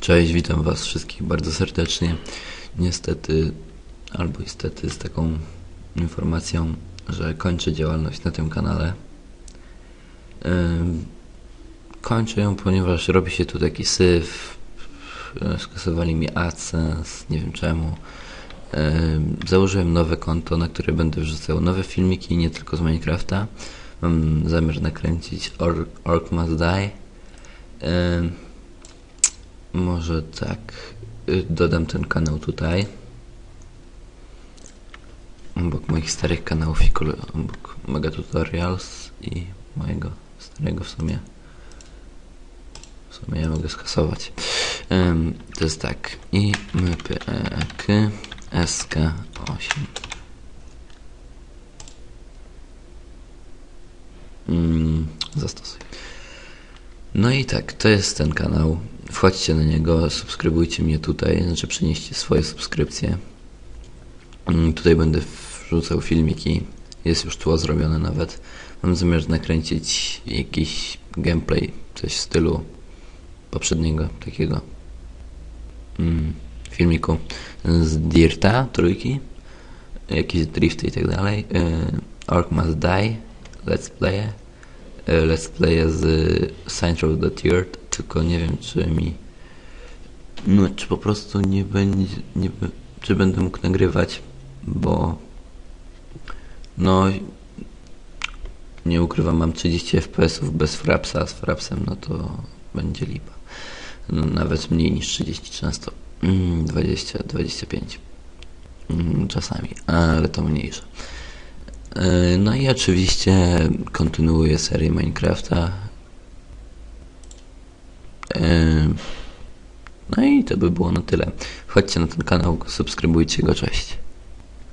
Cześć, witam Was wszystkich bardzo serdecznie. Niestety, albo niestety, z taką informacją, że kończę działalność na tym kanale. Kończę ją, ponieważ robi się tu taki syf. Skasowali mi AdSense, nie wiem czemu. Założyłem nowe konto, na które będę wrzucał nowe filmiki, nie tylko z Minecrafta. Mam zamiar nakręcić Orc, Orc Must Die. Może tak. y, Dodam ten kanał tutaj. Obok moich starych kanałów i obok Mega Tutorials i mojego starego w sumie. W sumie ja mogę skasować. Ym, to jest tak. I mypek SK8. Mm, zastosuj. No i tak, to jest ten kanał. Wchodźcie na niego, subskrybujcie mnie tutaj, znaczy przenieście swoje subskrypcje. Mm, Tutaj będę wrzucał filmiki. Jest już tło zrobione nawet. Mam zamiar nakręcić jakiś gameplay, coś w stylu poprzedniego takiego mm, filmiku z Dirta trójki, jakieś drifty i tak dalej. Y, Orc Must Die, Let's Play, y, Let's Play z of the Third, tylko nie wiem czy mi no, czy po prostu nie będzie, nie, czy będę mógł nagrywać, bo no nie ukrywam, mam 30 FPS-ów bez frapsa, z frapsem no to będzie lipa. No, nawet mniej niż 30 często. Mm, 20, 25. Mm, czasami, ale to mniejsze. Yy, No i oczywiście kontynuuję serię Minecrafta. Yy, No i to by było na tyle. Wchodźcie na ten kanał, subskrybujcie go, cześć.